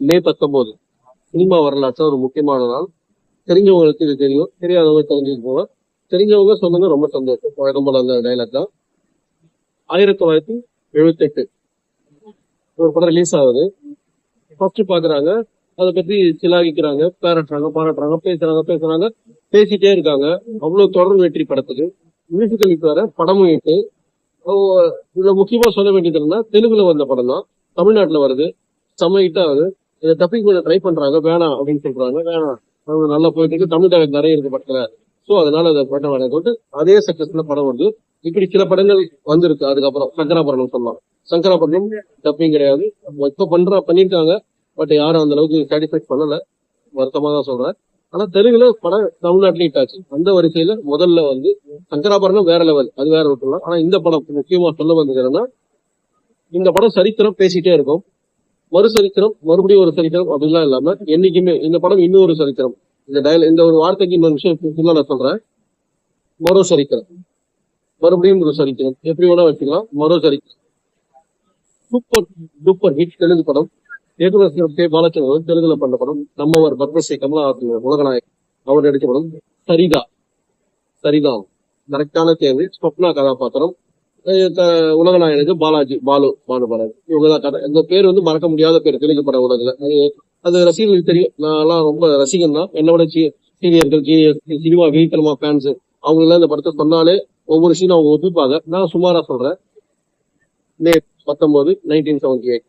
மே பத்தொன்பது. சினிமா வரலாற்று ஒரு முக்கியமான நாள். தெரிஞ்சவங்களுக்கு இது தெரியும். தெரியாதவங்க தெரிஞ்சுட்டு போங்க. தெரிஞ்சவங்க சொல்லுங்க ரொம்ப சந்தோஷம். வழக்கம் போல அந்த டைலாக் தான். ஆயிரத்தி தொள்ளாயிரத்தி எழுபத்தெட்டு ஒரு படம் ரிலீஸ் ஆகுது. ஃபர்ஸ்ட் பாக்குறாங்க. அதை பத்தி சிலாகிக்கிறாங்க. பாராட்டுறாங்க பாராட்டுறாங்க பேசுறாங்க பேசுறாங்க. பேசிட்டே இருக்காங்க. அவ்வளவு தொடர் வெற்றி படத்துக்கு. மியூசிக்கல் ஹிட் வேற படமும் இட்டு இதுல முக்கியமா சொல்ல வேண்டியது என்னன்னா தெலுங்குல வந்த படம் தான். தமிழ்நாட்டுல வருது. செம்ம ஹிட் ஆகுது. இதை தப்பி கொஞ்சம் ட்ரை பண்றாங்க வேணாம் அப்படின்னு சொல்றாங்க வேணாம். அவங்க நல்லா போயிட்டு இருக்கு தமிழ் டாக் நிறைய இருக்கு படத்துல. சோ அதனால அதை படம் வேணாம் சொல்லிட்டு அதே சக்சஸ்ல படம் வருது இப்படி சில படங்கள் வந்திருக்கு. அதுக்கப்புறம் சங்கராபரணம் சொல்லலாம். சங்கராபரணம் தப்பியும் கிடையாது. இப்ப பண்ற பண்ணிருக்காங்க பட் யாரும் அந்த அளவுக்கு சாட்டிஸ்ஃபை பண்ணல. வருத்தமா தான் சொல்றேன். ஆனா தெலுங்குல படம் தமிழ்நாட்டிலேயே ஹிட் ஆச்சு. அந்த வரிசையில முதல்ல வந்து சங்கராபரணம் வேற லெவல் அது வேற விட்டுலாம் ஆனா இந்த படம் முக்கியமா சொல்ல வந்தது இந்த படம் சரித்திரம் பேசிட்டே இருக்கும். மறு சரித்திரம் மறுபடியும் ஒரு சரித்திரம் அப்படிலாம் இல்லாம என்னைக்குமே இந்த படம் இன்னும் ஒரு சரித்திரம். இந்த டயல் இந்த ஒரு வார்த்தைக்கு இன்னொரு விஷயம் நான் சொல்றேன். மறு சரித்திரம். மறுபடியும் ஒரு சரித்திரம். எப்படி வேணா வச்சுக்கலாம். மறு சரித்திரம். சூப்பர் சூப்பர் ஹிட் தெலுங்கு படம். இயக்குனர் கே. பாலச்சந்திரன் தெலுங்குல பண்ண படம். நம்மவர் பத்மஸ்ரீ கமலஹாசன் உலகநாயகன் அவர் நடிச்ச படம். சரிதா. சரிதான் கரெக்டான தேர்வு. ஸ்வப்னா கதாபாத்திரம். உலகநாயகனுக்கு பாலாஜி பாலு பாலு பாலாஜி. இவங்க தான் கதை. இந்த பேர் வந்து மறக்க முடியாத பேர் தெலுங்கு பட உலகில் அது ரசிகர்களுக்கு தெரியும். நான்லாம் ரொம்ப ரசிகன் தான். என்னோட சீனியர்கள் சினிமா வெயிட்டலமா ஃபேன்ஸ் அவங்க எல்லாம் இந்த படத்தை சொன்னாலே ஒவ்வொரு சீனும் அவங்க ஒப்பிப்பாங்க நான் சுமாரா சொல்றேன். மே பத்தொன்பது நைன்டீன் செவன்டி எயிட்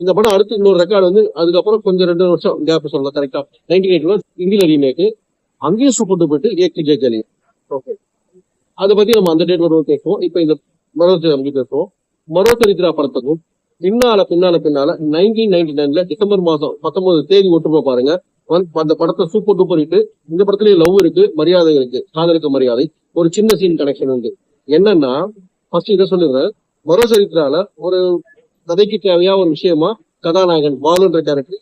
இந்த படம் அடுத்து இன்னொரு ரெக்கார்டு வந்து அதுக்கப்புறம் கொஞ்சம் ரெண்டு வருஷம் கேப் சொல்லலாம் கரெக்டா நைன்டீன் எயிட்ல இந்தியில ரீமேக்கு அங்கேயும் சூப்பர் டூப்பர் ஏக் ஜே ஜலி ஓகே அதை பத்தி நம்ம அந்த டேட் வருவோம் பேசுவோம். இப்போ இந்த மனோஜ் பத்தி பேசுவோம். மனோ சரித்ரா படத்துக்கும் பின்னால பின்னால பின்னால நைன்டீன் நைன்டி நைன்ல டிசம்பர் மாசம் பத்தொன்பது தேதி ஒட்டுமா பாருங்க. அந்த படத்தை சூப்பர் டூப்பர் இட்டு இந்த படத்துலயே லவ் இருக்கு மரியாதை இருக்கு காதலுக்கு மரியாதை. ஒரு சின்ன சீன் கனெக்ஷன் உண்டு. என்னன்னா ஃபர்ஸ்ட் இதை சொல்லுறேன் மரோசரித்ரால ஒரு கதைக்கு தேவையா ஒரு விஷயமா கதாநாயகன் பாலுன்ற கேரக்டர்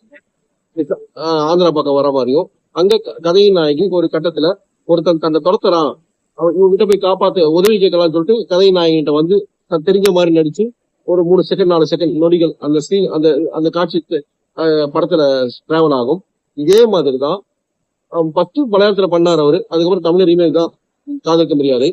ஆந்திரா பக்கம் வர மாதிரியும் அங்க க- கதையின் நாயகி ஒரு கட்டத்துல ஒருத்தன் தன்னை துரத்துறான். அவன் இவங்கிட்ட போய் காப்பாத்து உதவி கேட்கலாம்னு சொல்லிட்டு கதை நாயகிட்ட வந்து தெரிஞ்ச மாதிரி நடிச்சு ஒரு மூணு செகண்ட் நாலு செகண்ட் நொடிகள் அந்த சீன் அந்த அந்த காட்சி படத்துல டிராவல் ஆகும். இதே மாதிரி தான் ஃபர்ஸ்ட் மலையாளத்துல பண்ணார் அவரு அதுக்கப்புறம் தமிழ் ரீமேக் தான் காதலிக்க முடியாது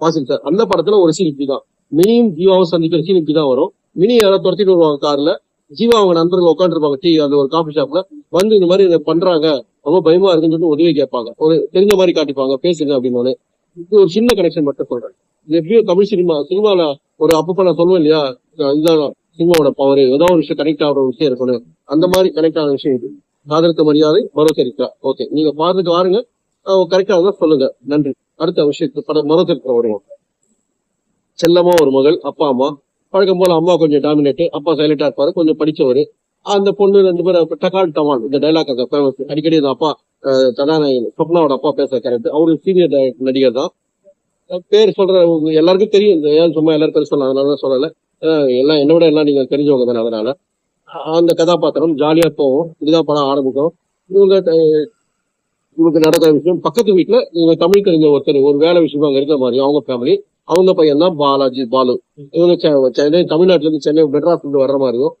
வாசிங் சார். அந்த படத்துல ஒரு சீன் இப்படி தான் மினியும் ஜீவாவும் சந்திக்கிற சீன் இப்படி தான் வரும். மினி யாராவது துரத்திட்டு வருவாங்க கார்ல ஜீவா அவங்க நண்பர்கள் உட்காந்துருப்பாங்க டீ அந்த ஒரு காஃபி ஷாப்ல வந்து இந்த மாதிரி இதை பண்றாங்க. ரொம்ப பயமா இருக்குன்னு சொல்லிட்டு உதவி கேட்பாங்க. ஒரு தெரிஞ்ச மாதிரி காட்டிப்பாங்க. பேசுங்க அப்படின்னு இது ஒரு சின்ன கனெக்ஷன் மட்டும் சொல்றேன். இது எப்படியோ தமிழ் சினிமா சினிமால ஒரு அப்பப்ப நான் சொல்லுவேன் இல்லையா? இதுதான் சினிமாவோட பவர் ஏதோ ஒரு விஷயம் கனெக்ட் ஆகிற விஷயம் இருக்கணும். அந்த மாதிரி கனெக்ட் ஆன விஷயம் இது. காதலுக்கு மரியாதை மரோசரிக்கா ஓகே நீங்க பார்த்துட்டு வாருங்க. கரெக்டா தான் சொல்லுங்க. நன்றி. அடுத்த விஷயத்துக்கு படம் மரோசரிக்கா வருவோம் செல்லமா ஒரு மகள் அப்பா அம்மா. பழக்கம் போல அம்மா கொஞ்சம் டாமினேட் அப்பா சைலண்டா இருப்பாரு. கொஞ்சம் படிச்சவரு. அந்த பொண்ணு ரெண்டு பேரும் டகால் டவான் இந்த டைலாக் அந்த ஃபேமஸ் அடிக்கடி அந்த அப்பா அஹ், சொப்னாவோட அப்பா பேசுற கேரக்டர் அவரு சீனியர் நடிகர் தான். பேர் சொல்ற எல்லாருக்கும் தெரியும். இந்த ஏன் சும்மா எல்லாரும் பேர் சொல்லலாம் அதனால தான் சொல்லல. எல்லாம் என்னை விட எல்லாம் நீங்க தெரிஞ்சவங்க தானே அதனால. அந்த கதாபாத்திரம் ஜாலியா போகும். இதுதான் படம் ஆரம்பிக்கும். இவங்க இவங்களுக்கு நடக்கிற விஷயம் பக்கத்து வீட்டுல இவங்க தமிழ் தெரிஞ்ச ஒருத்தர் ஒரு வேலை விஷயமா அங்க இருக்கிற மாதிரி அவங்க ஃபேமிலி அவங்க பையன் தான் பாலாஜி பாலு. இவங்க சென்னை தமிழ்நாட்டுல இருந்து சென்னை மெட்ராஸ் இருந்து வர்ற மாதிரி இருக்கும்.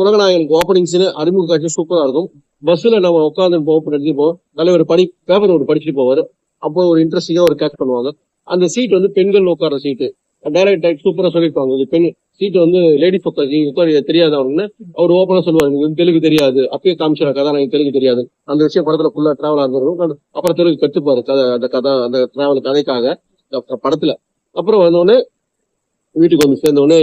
உலகநாயகனுக்கு ஓப்பனிங் சீன் அறிமுக காட்சி சூப்பரா இருக்கும். பஸ்ல நம்ம உட்காந்து போவோம். அடிச்சுப்போம் தலைவர் படி பேப்பர் ஒரு படிச்சுட்டு போவாரு. அப்போ ஒரு இன்ட்ரெஸ்டிங்கா ஒரு கேட்ச் பண்ணுவாங்க. அந்த சீட் வந்து பெண்கள் உட்கார சீட்டு டைரக்ட் டைப் சூப்பரா சொல்லிருப்பாங்க இது பெண் சீட் வந்து லேடிஸ் உட்கார நீங்க உட்கார தெரியாது அவனுன்னு அவர் ஓப்பனா சொல்லுவாரு. எனக்கு தெலுங்கு தெரியாது. அப்பயே காமிச்சிட கதை எனக்கு தெலுங்கு தெரியாது. அந்த விஷயம் படத்துல ஃபுல்லா டிராவல் ஆகும் அப்புறம் தெலுங்கு கத்துப்பாரு. கதை அந்த கதை அந்த டிராவல் கதைக்காக. அப்புறம் படத்துல அப்புறம் வந்தோடனே வீட்டுக்கு வந்து சேர்ந்த உடனே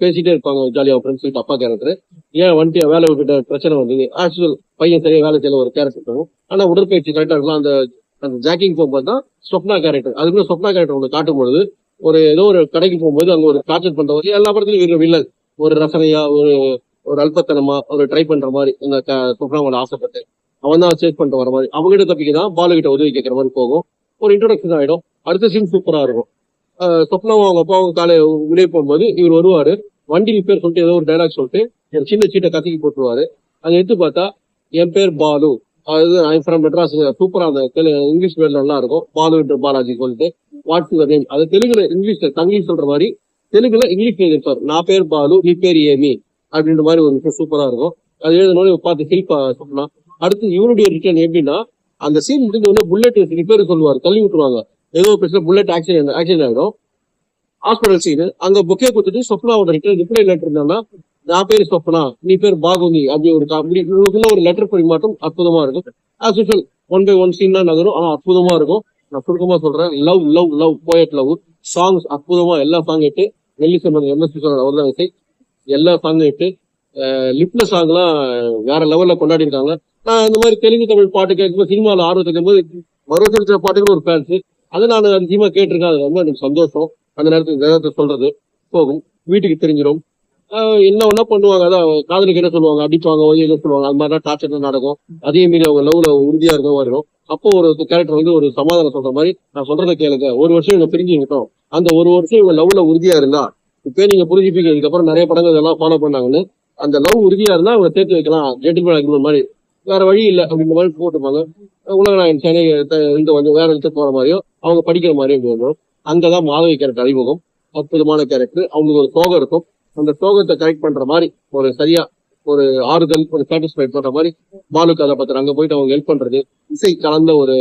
பேசிட்டே இருப்பாங்க ஜாலியாக ஃப்ரெண்ட்ஸ் கிட்ட அப்பா கேரக்டர். ஏன் வந்துட்டு வேலை விட்டுட்ட பிரச்சனை வந்தது? ஆக்சுவல் பையன் சரியா வேலை செய்யல ஒரு கேரக்டர் இருக்கும் ஆனா உடற்பயிற்சி கரெக்டா இருக்கலாம் அந்த அந்த ஜாக்கிங் போகும்போது தான் சொப்னா கேரக்டர் அதுக்குள்ள சொப்னா கேரக்டர் ஒன்று காட்டும் பொழுது ஒரு ஏதோ ஒரு கடைக்கு போகும்போது அங்க ஒரு டார்ச்சர் பண்றவர் எல்லா படத்துலயும் இருக்கிற வில்லன் ஒரு ரசனையா ஒரு ஒரு அல்பத்தனமா ஒரு ட்ரை பண்ற மாதிரி இந்த க- சொப்னாவோட ஆசைப்பட்டு. அவன் தான் சேஸ் பண்ணிட்டு வர மாதிரி. அவங்ககிட்ட தப்பிக்க தான் பாலு கிட்ட உதவி கேட்கற மாதிரி போகும். ஒரு இன்ட்ரோடக்ஷன் ஆயிடும். அடுத்த சீன் சூப்பரா இருக்கும். சொப்னாவும் அவங்க அப்பாவும் காலை வெளியே போகும்போது இவர் வருவாரு. வண்டி ரிப்பேர் சொல்லிட்டு ஏதோ ஒரு டைலாக் சொல்லிட்டு என் சின்ன சீட்டை கத்திக்கி போட்டுருவாரு. அதை எடுத்து பார்த்தா என் பேர் பாலு. அதாவது ஐம் ஃப்ரம் மெட்ராஸ் சூப்பரா அந்த இங்கிலீஷ் பேர் நல்லா இருக்கும். பாலு பாலாஜி சொல்லிட்டு வாட்ஸ் யுவர் நேம் அது தெலுங்குல இங்கிலீஷ்ல தங்கி சொல்ற மாதிரி தெலுங்குல இங்கிலீஷ்ல இருப்பார் நான் பேர் பாலு நீ பேர் ஏமி. அப்படின்ற மாதிரி ஒரு விஷயம் சூப்பரா இருக்கும். அது எழுதினோட பார்த்து ஹெல்ப் சொன்னா அடுத்து இவனுடைய ரிட்டர்ன் எப்படின்னா அந்த சீன் முடிஞ்ச உடனே புல்லட் ரிப்பேர் சொல்லுவார். தள்ளி விட்டுருவாங்க. ஏதோ பிரச்சனை புல்லட் ஆக்சிடென்ட் ஆக்சிடென்ட் ஆகிடும் ஹாஸ்பிட்டல் சீனு அங்க புக்கே கொடுத்துட்டு சொப்னாவோட ரிட்டர்ன் ரிப்ளை லெட்டர் இருந்தாங்கன்னா நான் பேர் சொப்னா நீ பேர் பாகுனி அப்படி ஒரு கா- இவங்களுக்குள்ள ஒரு லெட்டர் பரிமாற்றம் அற்புதமா இருக்கும். As usual one by one scene தான் நகரும். ஆனா அற்புதமா இருக்கும். நான் சுருக்கமா சொல்றேன். Love love love poet love songs அற்புதமா எல்லா சாங் இட்டு வெள்ளி சம்பந்தம் எம்எஸ்பி அவர் தான் இசை. எல்லா சாங் இட்டு லிப்ல சாங்லாம் வேற லெவல்ல கொண்டாடி இருக்காங்க நான் இந்த மாதிரி தெலுங்கு தமிழ் பாட்டு கேட்கும்போது சினிமாவில் ஆர்வத்தை கேட்கும்போது மறுவசரித்த பாட்டுக்குன்னு ஒரு ஃபேன்ஸ் அதை நான் அதிகமா கேட்டிருக்கேன். அது ரொம்ப எனக்கு சந்தோஷம். அந்த நேரத்துக்கு வேதத்தை சொல்றது போகும். வீட்டுக்கு தெரிஞ்சிடும் என்ன ஒன்றா பண்ணுவாங்க? அதான் காதலுக்கு என்ன சொல்லுவாங்க? அடிப்பாங்க ஒய் என்ன சொல்லுவாங்க. அது மாதிரி டார்ச்சர் நடக்கும். அதே மீறி அவங்க லவ்ல உறுதியா இருக்க வரும் அப்போ ஒரு கேரக்டர் வந்து ஒரு சமாதானம் சொல்ற மாதிரி நான் சொல்றதை கேளுங்க. ஒரு வருஷம் இவங்க பிரிஞ்சு அந்த ஒரு வருஷம் இவங்க லவ்ல உறுதியா இருந்தா இப்போ நீங்க புரிஞ்சுப்பீங்க. இதுக்கப்புறம் நிறைய படங்கள் இதெல்லாம் ஃபாலோ பண்ணாங்கன்னு. அந்த லவ் உறுதியா இருந்தா அவங்க சேர்த்து வைக்கலாம். ஜென்டில்மேன் அக்ரிமெண்ட் மாதிரி வேற வழி இல்லை அப்படின்ற மாதிரி போட்டுப்பாங்க. உலகநாயகன் சென்னை இந்த வந்து வேற இடத்துக்கு போற மாதிரியோ அவங்க படிக்கிற மாதிரியும் போகணும் அங்கதான் மாதவி கேரக்டர் அறிமுகம். அற்புதமான கேரக்டர் அவங்களுக்கு ஒரு சோகம் இருக்கும். அந்த சோகத்தை கரெக்ட் பண்ற மாதிரி ஒரு சரியா ஒரு ஆறுதல் ஒரு சாட்டிஸ்ஃபை பண்ற மாதிரி பாலு கதாபாத்திரம் அங்க போயிட்டு அவங்க ஹெல்ப் பண்றது இசை கலந்த ஒரு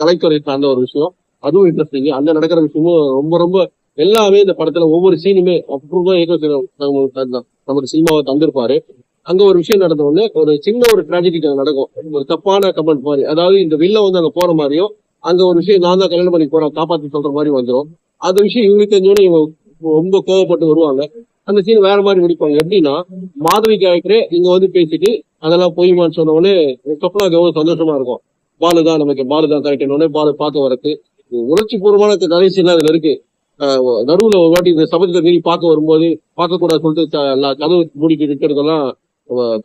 கலைத்துறை சார்ந்த ஒரு விஷயம். அதுவும் இன்ட்ரெஸ்டிங் அந்த நடக்கிற விஷயமும் ரொம்ப ரொம்ப எல்லாமே இந்த படத்துல ஒவ்வொரு சீனுமே அப்புறம் இயக்கம் நமக்கு சினிமாவை தந்திருப்பாரு. அங்க ஒரு விஷயம் நடந்த உடனே ஒரு சின்ன ஒரு ட்ராஜடி நடக்கும். ஒரு தப்பான கமெண்ட் மாதிரி. அதாவது இந்த வில்ல வந்து அங்க போற மாதிரியும் அங்க ஒரு விஷயம் நான் தான் கல்யாணம் பண்ணி போறேன் காப்பாத்தி சொல்ற மாதிரி வந்துடும் அந்த விஷயம் இவங்களுக்கு தெரிஞ்சோடனே இவங்க ரொம்ப கோவப்பட்டு வருவாங்க. அந்த சீன் வேற மாதிரி முடிப்பாங்க எப்படின்னா மாதவி கேரக்டரே இங்க வந்து பேசிட்டு அதெல்லாம் பொய்மான்னு சொன்ன உடனே சொப்னாக்கு எவ்வளவு சந்தோஷமா இருக்கும். பாலு தான் நமக்கு பாலு தான் கரெக்ட் உடனே பாலு பார்க்க வரது உணர்ச்சி பூர்வமான கடைசியெல்லாம் அதுல இருக்கு. நடுவுல ஒரு வாட்டி இந்த சபதத்தை மீறி பார்க்க வரும்போது பார்க்க கூடாது சொல்லிட்டு எல்லா கதவு மூடிட்டு இருக்கிறதெல்லாம்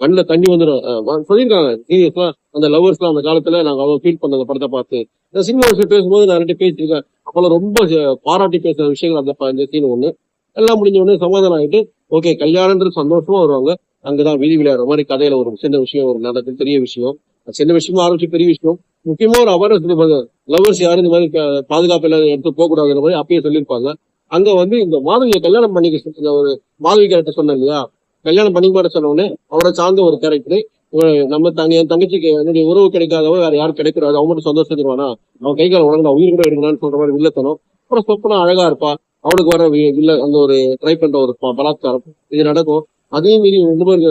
கண்ணுல தண்ணி வந்துடும் சொல்லியிருக்காங்க. சீரியஸ்லாம் அந்த லவ்வர்ஸ்லாம் அந்த காலத்துல நாங்க அவ்வளவு ஃபீல் பண்ண அந்த படத்தை பார்த்து. இந்த சினிமா விஷயம் பேசும்போது நான் ரெண்டு பேசியிருக்கேன் அப்போல்லாம் ரொம்ப பாராட்டி பேசுற விஷயங்கள் அந்த இந்த சீன் ஒண்ணு. எல்லாம் முடிஞ்ச உடனே சமாதானம் ஆயிட்டு ஓகே கல்யாணம்ன்றது சந்தோஷமா வருவாங்க. அங்கதான் வீதி விளையாடுற மாதிரி கதையில ஒரு சின்ன விஷயம் ஒரு நடந்து பெரிய விஷயம். சின்ன விஷயமா ஆரம்பிச்சு பெரிய விஷயம். முக்கியமா ஒரு அவேர்னஸ் லவர்ஸ் யாரும் இந்த மாதிரி பாதுகாப்பு இல்லாத எடுத்து போக கூடாதுன்ற மாதிரி அப்பயே சொல்லியிருப்பாங்க. அங்க வந்து இந்த மாதவியை கல்யாணம் பண்ணிக்க ஒரு மாதவி கேரக்டர் சொன்னேன் இல்லையா? கல்யாணம் பண்ணிக்க மாட்ட சொன்ன அவரை சார்ந்த ஒரு கேரக்டர் நம்ம தங்க என் தங்கச்சிக்கு என்னுடைய உறவு கிடைக்காதவ வேற யாரும் கிடைக்கிறாரு அவன் மட்டும் சந்தோஷத்துவானா அவன் கை கால் உடனே உயிர் கூட எடுக்கலாம்னு சொல்ற மாதிரி வில்லத்தனம். அப்புறம் சொப்பனா அழகா இருப்பா. அவனுக்கு வர வி- வில்ல அந்த ஒரு ட்ரை பண்ற ஒரு பலாத்காரம். இது நடக்கும். அதே மீறி ரெண்டு பேருக்கு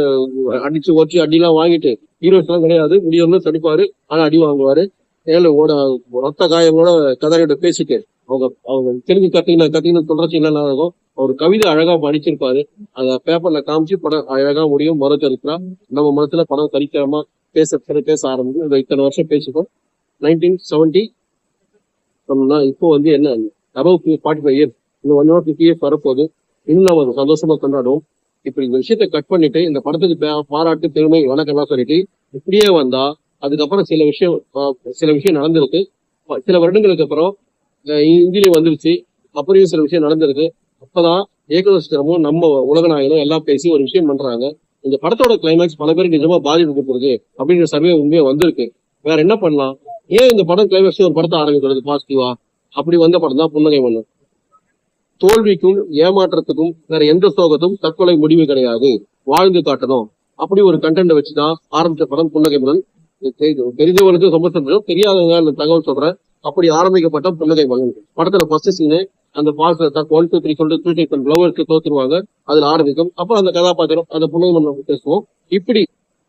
அடிச்சு ஓச்சு அடிலாம் வாங்கிட்டு ஹீரோஸ் எல்லாம் கிடையாது. முடியும்னு தடிப்பாரு. ஆனா அடி வாங்குவாரு. ஏழு ஓட. ரத்த காயங்களோட கதறியோட பேசிட்டு அவங்க அவங்க தெரிஞ்சு கத்தின கத்தின தொடர்ச்சி என்ன இருக்கும் ஒரு கவிதை அழகா படிச்சிருப்பாரு. அந்த பேப்பர்ல காமிச்சு படம் அழகா முடியும் மரத்தை இருக்கிறா நம்ம மனத்துல படம் தரிக்காம பேச பேச ஆரம்பிக்கும். இத்தனை வருஷம் பேசிப்போம் நைன்டீன் செவன்டி இப்போ வந்து என்ன அபவ் ஃபார்ட்டி ஃபைவ் இயர்ஸ் இந்த ஒன் ஹவர் ஃபிஃப்டி இயர்ஸ் வரப்போகுது. இன்னும் நம்ம சந்தோஷமா கொண்டாடுவோம். இப்படி இந்த விஷயத்த கட் பண்ணிட்டு இந்த படத்துக்கு பே- பாராட்டு பெருமை வணக்கம்லாம் சொல்லிட்டு இப்படியே வந்தா அதுக்கப்புறம் சில விஷயம் சில விஷயம் நடந்திருக்கு. சில வருடங்களுக்கு அப்புறம் அஹ், இந்தியிலே வந்துருச்சு. அப்படியும் சில விஷயம் நடந்திருக்கு. அப்பதான் ஏகதோஷமும் நம்ம உலகநாயகனும் எல்லாம் பேசி ஒரு விஷயம் பண்றாங்க. இந்த படத்தோட கிளைமேக்ஸ் பல பேருக்கு நிஜமா பாதிப்பு பாதிக்கப்பட்டிருக்கு அப்படிங்கிற சர்வே உண்மையா வந்திருக்கு. வேற என்ன பண்ணலாம்? ஏன் இந்த படம் கிளைமேக்ஸ் ஒரு படத்தை ஆரம்பிக்கிறது பாசிட்டிவா அப்படி வந்த படம் தான் புன்னகை மண்ணு. தோல்விக்கும் ஏமாற்றத்துக்கும் வேற எந்த சோகத்தும் தற்கொலை முடிவு கிடையாது. வாழ்ந்து காட்டணும். அப்படி ஒரு கண்டென்ட் வச்சுதான் ஆரம்பிச்ச படம் புன்னகை மன்னன் இது தெரிஞ்சவங்களுக்கு ரொம்ப சந்தோஷம் தெரியாதவங்க அந்த தகவல் சொல்றேன் அப்படி ஆரம்பிக்கப்பட்ட புன்னகை மகன் படத்துல ஃபர்ஸ்ட் சீனு அந்த பாசத்தை தான் ஒன் டூ த்ரீ சொல்லிட்டு த்ரீ டைப் லவர்ஸ்க்கு தோத்துருவாங்க அதுல ஆரம்பிக்கும் அப்ப அந்த கதாபாத்திரம் அந்த புன்னகை மன்னன் பேசுவோம் இப்படி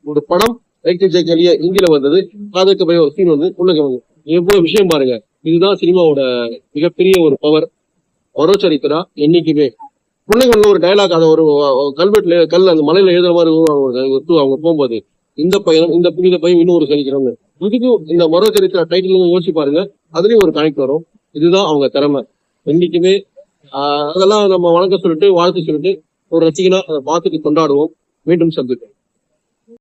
ஒரு படம் ரைட்டு ஜெயக்கலிய இந்தியில வந்தது அதுக்கு போய் ஒரு சீன் வந்து புன்னகை மகன் எவ்வளவு விஷயம் பாருங்க இதுதான் சினிமாவோட மிகப்பெரிய ஒரு பவர் வரோச்சரித்தரா என்னைக்குமே பிள்ளைங்கள்ல ஒரு டயலாக் அதை ஒரு கல்வெட்டுல கல் அந்த மலையில எழுதுற மாதிரி ஒரு அவங்க போகும்போது இந்த பயணம் இந்த புனித பையன் இன்னும் ஒரு சரிக்கிறவங்க இதுக்கு இந்த மரோ சரித்திர டைட்டில் யோசிச்சு பாருங்க. அதுலயும் ஒரு கனெக்ட் வரும். இதுதான் அவங்க திறமை. என்னைக்குமே ஆஹ், அதெல்லாம் நம்ம வணக்கம் சொல்லிட்டு வாழ்த்து சொல்லிட்டு ஒரு ரசிகனா அதை பார்த்துட்டு கொண்டாடுவோம். மீண்டும் சந்திப்போம்.